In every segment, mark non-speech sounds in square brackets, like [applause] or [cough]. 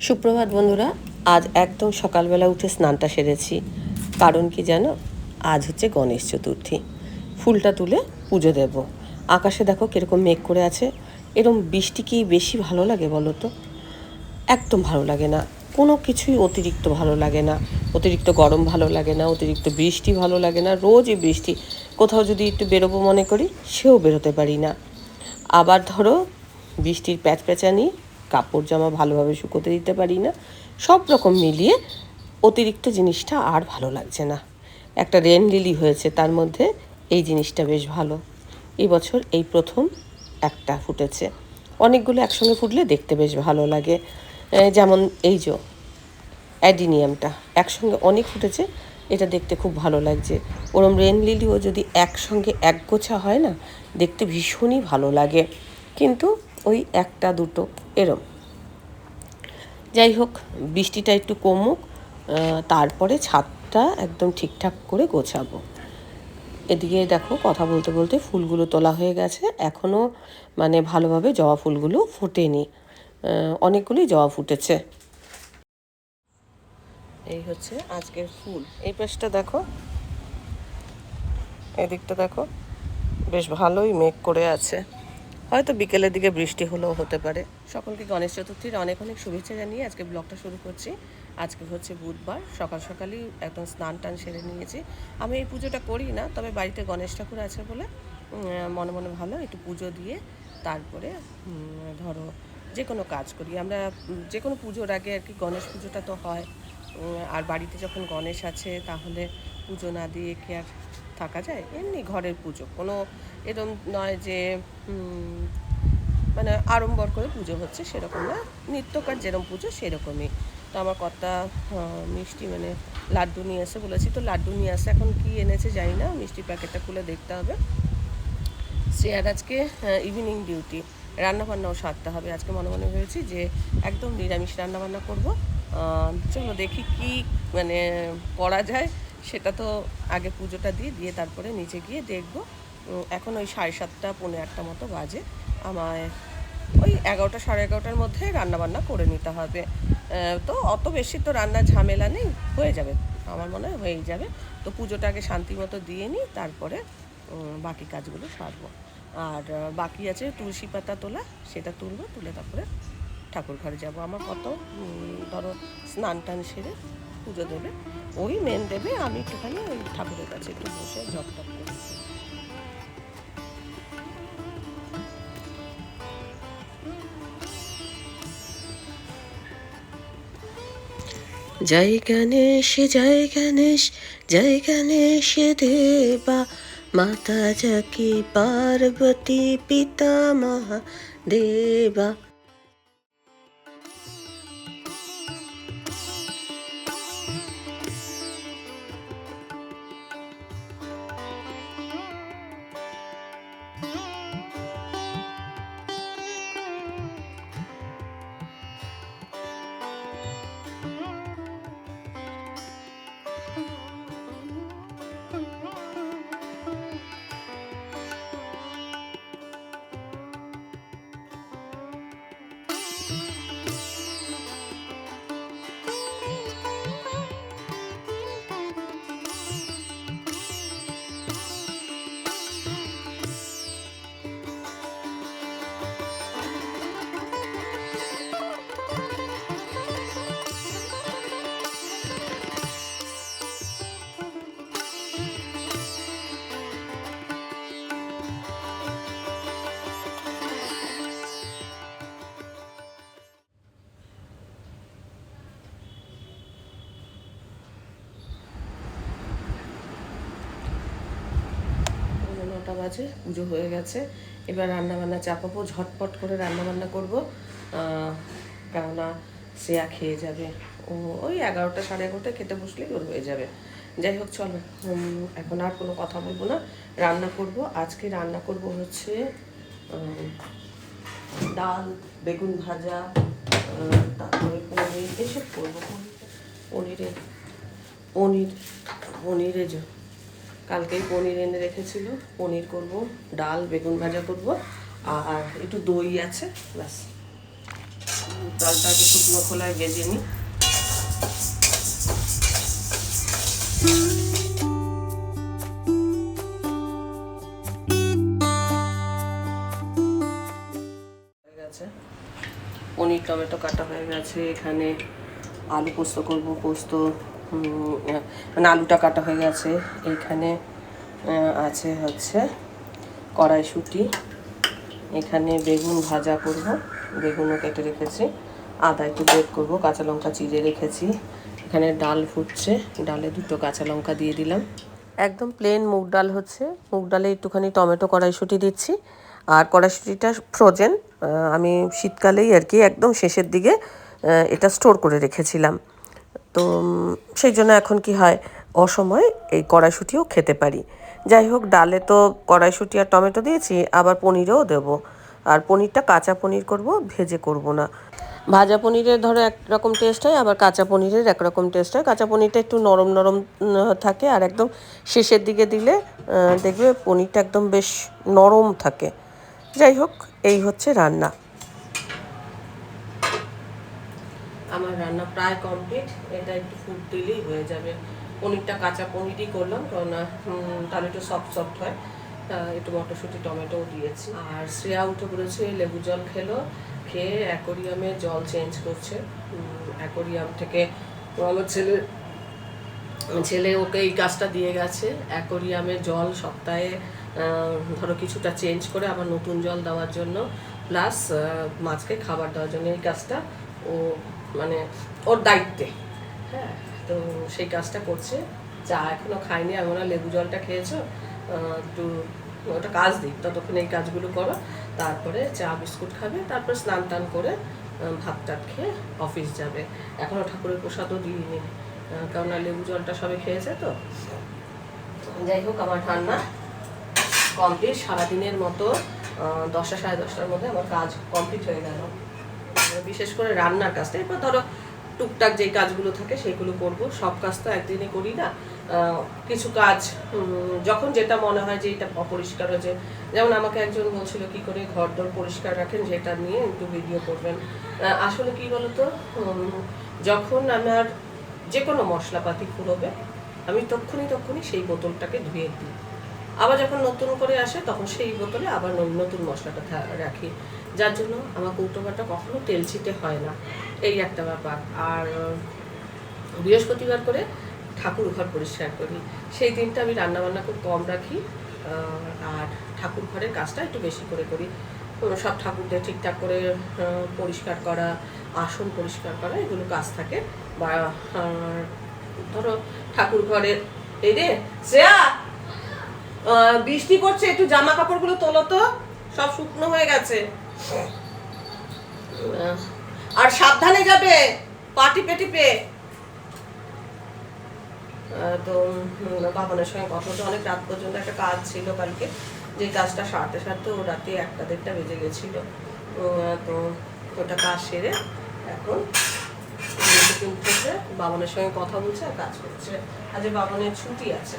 সুপ্রভাত বন্ধুরা, আজ একদম সকালবেলা উঠে স্নানটা সেরেছি। কারণ কি জানো? আজ হচ্ছে গণেশ চতুর্থী। ফুলটা তুলে পুজো দেব। আকাশে দেখো কীরকম মেঘ করে আছে। এরম বৃষ্টি কি বেশি ভালো লাগে বলো তো? একদম ভালো লাগে না। কোনো কিছুই অতিরিক্ত ভালো লাগে না। অতিরিক্ত গরম ভালো লাগে না, অতিরিক্ত বৃষ্টি ভালো লাগে না। রোজই বৃষ্টি। কোথাও যদি একটু বেরোবো মনে করি, সেও বেরোতে পারি না। আবার ধরো, বৃষ্টির প্যাচপ্যাচানি, কাপড় জামা ভালোভাবে শুকোতে দিতে পারি না। সব রকম মিলিয়ে অতিরিক্ত জিনিসটা আর ভালো লাগছে না। একটা রেন লিলি হয়েছে, তার মধ্যে এই জিনিসটা বেশ ভালো। এই বছর এই প্রথম একটা ফুটেছে। অনেকগুলো একসঙ্গে ফুটলে দেখতে বেশ ভালো লাগে। যেমন এই যে অ্যাডিনিয়ামটা, একসঙ্গে অনেক ফুটেছে, এটা দেখতে খুব ভালো লাগছে। ওরম রেন লিলিও যদি একসঙ্গে এক গোছা হয় না, দেখতে ভীষণই ভালো লাগে। কিন্তু ওই একটা দুটো, এরম। যাই হোক, বৃষ্টিটা একটু কমুক তারপরে ছাদটা একদম ঠিকঠাক করে গোছাবো। এদিকে দেখো, কথা বলতে বলতে ফুলগুলো তোলা হয়ে গেছে। এখনও মানে ভালোভাবে জবা ফুলগুলো ফোটেনি। আহ, অনেকগুলোই জবা ফুটেছে। এই হচ্ছে আজকের ফুল। এই পাশটা দেখো। এদিকটা দেখো। বেশ ভালোই মেঘ করে আছে। হয়তো বিকেলের দিকে বৃষ্টি হলেও হতে পারে। সকলকে গণেশ চতুর্থীর অনেক অনেক শুভেচ্ছা জানিয়ে আজকে ব্লগটা শুরু করছি। আজকে হচ্ছে বুধবার। সকাল সকালই একদম স্নান টান সেরে নিয়েছি। আমি এই পুজোটা করি না তবে বাড়িতে গণেশ ঠাকুর আছে বলে মনে মনে ভালো একটু পুজো দিয়ে তারপরে ধরো যে কোনো কাজ করি। আমরা যে কোনো পুজোর আগে আর কি গণেশ পুজোটা তো হয়। আর বাড়িতে যখন গণেশ আছে, তাহলে পুজো না দিয়ে কি আর থাকা যায়? এমনি ঘরের পুজো। কোনো এরম নয় যে মানে আড়ম্বর করে পুজো হচ্ছে সেরকম না। নিত্যকার যেরকম পুজো সেরকমই। তো আমার কর্তা মিষ্টি মানে লাড্ডু নিয়ে এসে বলেছি তো লাড্ডু নিয়ে আসে এখন কি এনেছে জানি না। মিষ্টির প্যাকেটটা খুলে দেখতে হবে। শ্রেয়ার আজকে ইভিনিং ডিউটি রান্নাবান্নাও সারতে হবে। আজকে মনে মনে হয়েছি যে একদম নিরামিষ রান্নাবান্না করব। চলো দেখি কি মানে করা যায়। সেটা তো আগে পুজোটা দিয়ে দিয়ে তারপরে নিচে গিয়ে দেখব। এখন ওই সাড়ে সাতটা, পৌনে আটটা মতো বাজে। আমায় ওই এগারোটা, সাড়ে এগারোটার মধ্যে রান্নাবান্না করে নিতে হবে। তো অত বেশি তো রান্নার ঝামেলা নেই, হয়ে যাবে। আমার মনে হয় হয়েই যাবে। তো পুজোটা আগে শান্তি মতো দিয়ে নিই, তারপরে বাকি কাজগুলো সারবো। আর বাকি আছে তুলসী পাতা তোলা, সেটা তুলবো, তুলে তারপরে ঠাকুর ঘরে যাব। আমার কত ধরো, স্নান টান সেরে পুজো দেবে, ওই মেন দেবে, আমি একটুখানি ওই ঠাকুরের কাছে একটু বসে জপ টপ জয় গণেশ জয় গণেশ জয় গণেশ দেবা মাতা জাকি পার্বতী পিতা মহাদেবা বাজে পুজো হয়ে গেছে। এবার রান্নাবান্না চাপাবো, ঝটপট করে রান্নাবান্না করব। কেননা শ্রেয়া খেয়ে যাবে। ও ওই এগারোটা সাড়ে এগারোটা খেতে বসলেই ওর হয়ে যাবে। যাই হোক, চলো। এখন আর কোনো কথা বলব না। রান্না করব। আজকে রান্না করব হচ্ছে ডাল, বেগুন ভাজা তারপরে পনির। এসব করব। পনিরে পনির পনিরে যে কালকেই পনির এনে রেখেছিল। পনির করব, ডাল, বেগুন ভাজা করব, আর একটু দই আছে, ব্যাস। ডালটাকে শুকনো খোলায় ভেজে নিই। পনির, টমেটো কাটা হয়ে গেছে। এখানে আলু পোস্ত করব, পোস্ত মানে আলুটা কাটা হয়ে গেছে। এখানে আছে হচ্ছে কড়াইশুঁটি। এখানে বেগুন ভাজা করব। বেগুনও কেটে রেখেছি। আদা একটু বেট করব। কাঁচা লঙ্কা চিড়ে রেখেছি। এখানে ডাল ফুটছে। ডালে দুটো কাঁচা লঙ্কা দিয়ে দিলাম। একদম প্লেন মুগ ডাল হচ্ছে। মুগ ডালে একটুখানি টমেটো কড়াইশুঁটি দিচ্ছি। আর কড়াইশুঁটিটা ফ্রোজেন আমি শীতকালেই আর কি একদম শেষের দিকে এটা স্টোর করে রেখেছিলাম। তো সেই জন্য এখন কি হয়, অসময় এই কড়াইশুঁটিও খেতে পারি। যাই হোক, ডালে তো কড়াইশুঁটি আর টমেটো দিয়েছি, আবার পনিরও দেবো। আর পনিরটা কাঁচা পনির করব, ভেজে করব না। ভাজা পনিরের ধরো একরকম টেস্ট হয়, আবার কাঁচা পনিরের একরকম টেস্ট হয়। কাঁচা পনিরটা একটু নরম নরম থাকে, আর একদম শেষের দিকে দিলে দেখবে পনিরটা একদম বেশ নরম থাকে। যাই হোক, এই হচ্ছে রান্না। আমার রান্না প্রায় কমপ্লিট এটা একটু ফুট দিলেই হয়ে যাবে। পনিরটা কাঁচা পনিরই করলাম উম, তাহলে একটু সফট সফট হয়। একটু মটরশুঁটি টমেটোও দিয়েছি। আর শ্রেয়া উঠে পড়েছে লেবু জল খেলো খেয়ে অ্যাকোরিয়ামে জল চেঞ্জ করছে। অ্যাকোরিয়াম থেকে আমার ছেলে ছেলে ওকে এই কাজটা দিয়ে গেছে। অ্যাকোরিয়ামে জল সপ্তাহে ধরো কিছুটা চেঞ্জ করে আবার নতুন জল দেওয়ার জন্য। প্লাস মাছকে খাবার দেওয়ার জন্য এই কাজটা। ও মানে ওর দায়িত্বে। হ্যাঁ। তো সেই কাজটা করছে। চা এখনও খাইনি আমি ওরা লেবু জলটা খেয়েছো। একটু ওটা কাজ দিই ততক্ষণ এই কাজগুলো করো। তারপরে চা বিস্কুট খাবে তারপর স্নান টান করে ভাত টাত খেয়ে অফিস যাবে। এখনও ঠাকুরের প্রসাদও দিইনি। কেননা লেবু জলটা সবে খেয়েছে তো। যাই হোক আমার রান্না কমপ্লিট। সারাদিনের মতো দশটা সাড়ে দশটার মধ্যে আমার কাজ কমপ্লিট হয়ে গেল। বিশেষ করে রান্নার কাজটা। এরপর ধরো টুকটাক যে কাজগুলো থাকে সেগুলো করব। সব কাজ তো একদিনে করি না। কিছু কাজ যখন যেটা মনে হয় যে এটা অপরিষ্কার হয়েছে। যেমন আমাকে একজন বলছিল কি করে ঘর দর পরিষ্কার রাখেন, যেটা নিয়ে একটু ভিডিও করবেন। আসলে কি বলতো? যখন আমার যে কোনো মশলাপাতি ফুরোবে, আমি তক্ষুনি তক্ষুনি সেই বোতলটাকে ধুয়ে দিই। আবার যখন নতুন করে আসে, তখন সেই বোতলে আবার নতুন মশলাটা রাখি। যার জন্য আমার কৌটোবাটা কখনো তেল ছিটে হয় না। এই একটা ব্যাপার। আর, বৃহস্পতিবার করে ঠাকুর ঘর পরিষ্কার করি। সেই দিনটা আমি রান্নাবান্না খুব কম রাখি আর ঠাকুর ঘরের কাজটা একটু বেশি করে করি। সব ঠাকুরদের ঠিকঠাক করে পরিষ্কার করা, আসন পরিষ্কার করা, এগুলো কাজ থাকে। বা ধরো ঠাকুর ঘরের এই রে শ্রেয়া বৃষ্টি পড়ছে, একটু জামা কাপড়গুলো তোলো তো, সব শুকনো হয়ে গেছে। আর সাবধানে যাবে পা পেটি পে। তো বাবনের সঙ্গে কথা বলতে অনেক রাত পর্যন্ত একটা কাজ ছিল কালকে, যে কাজটা সারতে সারতে ও রাতে একটা দেড়টা বেজে গেছিল। তো ওটা কাজ সেরে এখন বাবনের সঙ্গে কথা বলছে আর কাজ করছে। আজ বাবনের ছুটি আছে।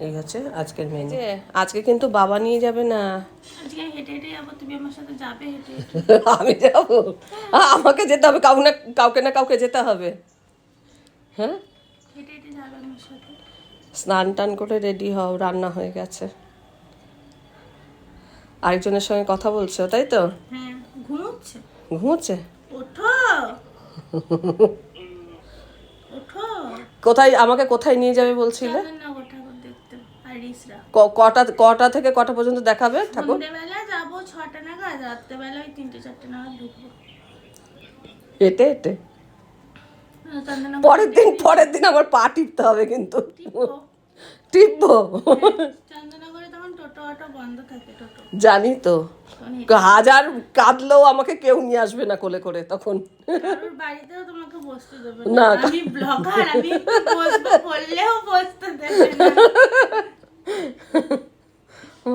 এই হচ্ছে আজকের মেনু আজকে কিন্তু বাবা নিয়ে যাবে না। আজকে হেঁটে হেঁটে যাব তুমি আমার সাথে যাবে হেঁটে হেঁটে। [laughs] আমি যাব? আমাকে যেতে হবে কাউ না কাউকে না কাউকে যেতে হবে। হ্যাঁ? হেঁটে হেঁটে যাবে আমার সাথে। স্নান টান করে রেডি হও রান্না হয়ে গেছে। আরেকজনের সঙ্গে কথা বলছো তাই তো? হ্যাঁ ঘুমোচ্ছে? ঘুমোচ্ছে? ওঠো! [laughs] ওঠো! কোথায় আমাকে কোথায় নিয়ে যাবে বলছিলে চন্দননগর ঠাকুর দেখতে আর রিসরা ক- কটা কটা থেকে কটা পর্যন্ত দেখাবে ঠাকুর? যাব ছটা নাগাদ রাত্রেবেলা ওই তিনটে চারটে নাগাদ ঢুকবো। হেঁটে হেঁটে হ্যাঁ, পরের দিন পরের দিন আমার পা টিপতে হবে কিন্তু। টিপো। টিপবো? টোটো জানি তো। হাজার কাঁদলেও আমাকে কেউ নিয়ে আসবে না কোলে করে তখন। না,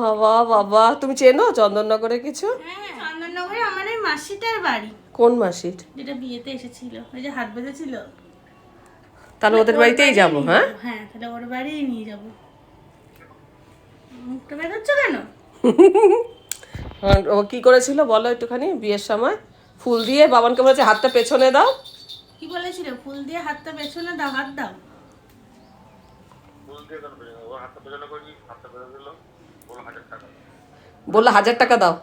বাবা বাবা তুমি চেনো চন্দননগরে কিছু? হ্যাঁ চন্দননগরে আমার এই মাসিটার বাড়ি। কোন মাসির? যেটা বিয়েতে এসেছিল ওই যে হাত বেঁধেছিল। তাহলে ওদের বাড়িতেই যাব হ্যাঁ? হ্যাঁ তাহলে ওর বাড়িই নিয়ে যাব। মুখটা বেরোচ্ছ কেন? ও কি করেছিল বলো একটুখানি বিয়ের সময়? ফুল দিয়ে বাবানকে বলেছে হাতটা পেছনে দাও। কি বলেছিল? ফুল দিয়ে হাতটা পেছনে দাও হাত দাও। বলল হাজার টাকা দাও।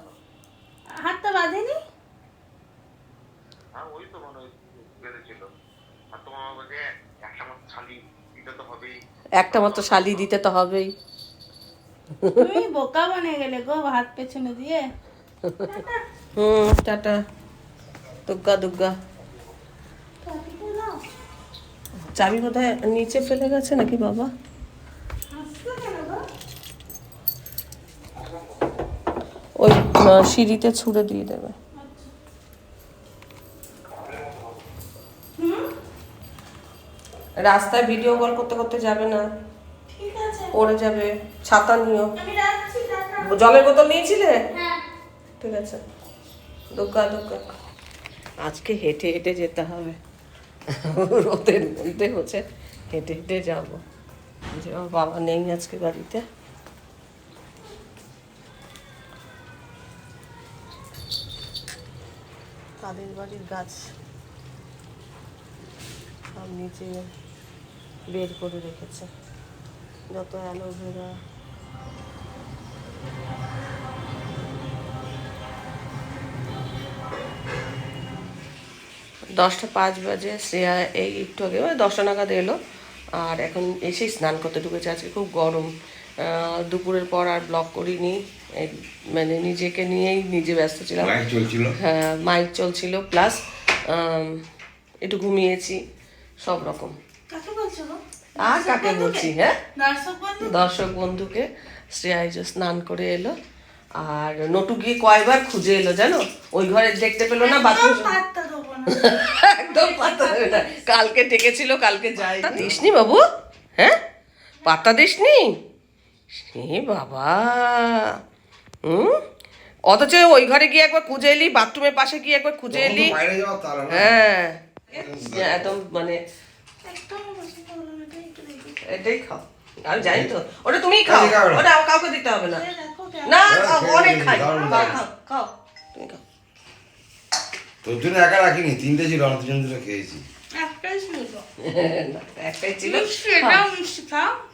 হাতটা বাঁধেনি? হ্যাঁ ওই তো মনে বেঁধেছিল আর তোমার আমাকে একটা মাত্র শালি দিতে তো হবেই। একটা মাত্র শালি দিতে তো হবেই। তুমি বোকা বনে গেলে গো হাত পেছনে দিয়ে। হুম টাটা। দুগ্গা দুগ্গা। চাবি বোধহয় নিচে ফেলে গেছে নাকি বাবা হাসছো কেন গো? ওই সিঁড়িতে ছুঁড়ে দিয়ে দেবে। রাস্তায় ভিডিও কল করতে করতে যাবে না। পড়ে যাবে। ছাতা নিও। জলের বোতল নিয়েছিলে? হ্যাঁ। ঠিক আছে। দুগ্গা দুগ্গা আজকে হেঁটে হেঁটে যেতে হবে। রোদের মধ্যে হচ্ছে হেঁটে হেঁটে যাব। যে আমার বাবা নেই আজকে বাড়িতে। কাদের বাড়ির গাছ সব নিচে বের করে রেখেছে। যত অ্যালোভেরা, দশটা পাঁচ বাজে, শ্রেয়া এই একটু আগে দশটা নাগাদ এলো, আর এখন এসেই স্নান করতে ঢুকেছে। আজকে খুব গরম। দুপুরের পর আর ব্লক করিনি। মানে নিজেকে নিয়েই নিজে ব্যস্ত ছিলাম। হ্যাঁ মাইক চলছিল প্লাস একটু ঘুমিয়েছি সব রকম। আর কাকে বলছি হ্যাঁ? দর্শক বন্ধুকে শ্রেয়া এই যে স্নান করে এলো আর নটু গিয়ে কয়বার খুঁজে এলো জানো? ওই ঘরে দেখতে পেল না বাথরুম একদম না। কালকে ডেকেছিল কালকে যাই দিসনি বাবু? হ্যাঁ? পাত্তা দিসনি? এ বাবা। হুম? অথচ ওই ঘরে গিয়ে একবার খুঁজে এলি বাথরুমের পাশে গিয়ে একবার খুঁজে এলি। হ্যাঁ। একদম মানে এটাই খাও। আমি জানি তো। ওটা তুমিই খাও। ওটা কাউকে দিতে হবে না। না হ্যাঁ, অনেক খাই। খাও খাও। তুমি খাও। তোর জন্য একা রাখিনি তিনটে ছিল দুজন দুটো খেয়েছি। একটাই ছিল। না, [laughs] একটাই ছিল মিষ্টি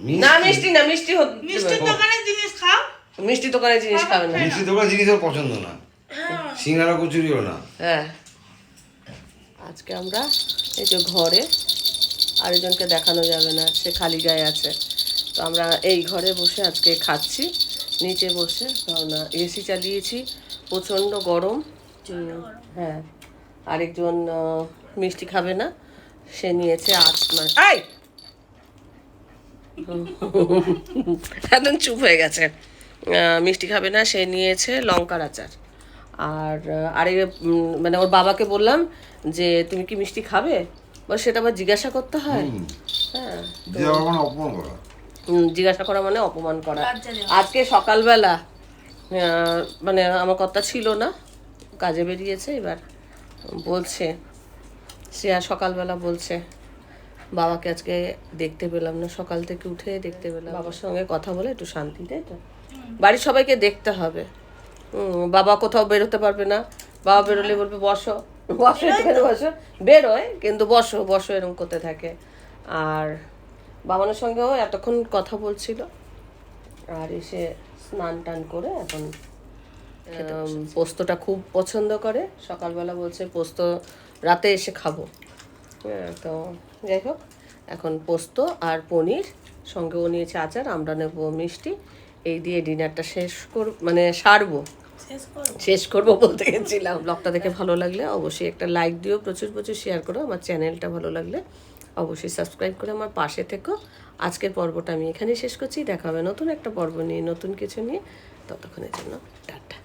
মিষ্টি। না মিষ্টি দোকানের জিনিস খাও। মিষ্টি দোকানের জিনিস খাবে না। মিষ্টি দোকান জিনিস ওর পছন্দ না। সিঙ্গারা কচুরিও না। হ্যাঁ। আজকে আমরা এই যে ঘরে আরেকজনকে দেখানো যাবে না সে খালি গায়ে আছে। তো আমরা এই ঘরে বসে আজকে খাচ্ছি নিচে বসে কারণ এসি চালিয়েছি প্রচণ্ড গরম। হ্যাঁ। আরেকজন মিষ্টি খাবে না। সে নিয়েছে আট মাস। আই [laughs] একদম চুপ হয়ে গেছে। মিষ্টি খাবে না সে নিয়েছে লঙ্কার আচার। আর আরে মানে ওর বাবাকে বললাম যে তুমি কি মিষ্টি খাবে? বল সেটা আবার জিজ্ঞাসা করতে হয়। হ্যাঁ মানে অপমান করা। জিজ্ঞাসা করা মানে অপমান করা। আজকে সকালবেলা মানে আমার কথা ছিল না। কাজে বেরিয়েছে এবার। বলছে সে আর সকালবেলা বলছে বাবাকে আজকে দেখতে পেলাম না সকাল থেকে উঠে দেখতে পেলাম বাবার সঙ্গে কথা বলে একটু শান্তি তাই তো? বাড়ির সবাইকে দেখতে হবে। বাবা কোথাও বেরোতে পারবে না। বাবা বেরোলে বলবে বসো। বসো বসো। বেরোয় কিন্তু বসো বসো এরকম করতে থাকে। আর বাবানের সঙ্গেও এতক্ষণ কথা বলছিল। আর এসে স্নান টান করে এখন পোস্তটা খুব পছন্দ করে। সকালবেলা বলছে পোস্ত রাতে এসে খাব। হ্যাঁ তো যাই হোক এখন পোস্ত আর পনির সঙ্গে ও নিয়েছে আচার আমরা নেব মিষ্টি। এই দিয়ে ডিনারটা শেষ কর মানে সারবো। শেষ করো শেষ করব বলতে গেছিলাম। ব্লগটা দেখে ভালো লাগলে অবশ্যই একটা লাইক দিও প্রচুর প্রচুর শেয়ার করো আমার চ্যানেলটা ভালো লাগলে অবশ্যই সাবস্ক্রাইব করে আমার পাশে থেকো। আজকের পর্বটা আমি এখানেই শেষ করছি। দেখা হবে নতুন একটা পর্ব নিয়ে নতুন কিছু নিয়ে। ততক্ষণের জন্য টাটা।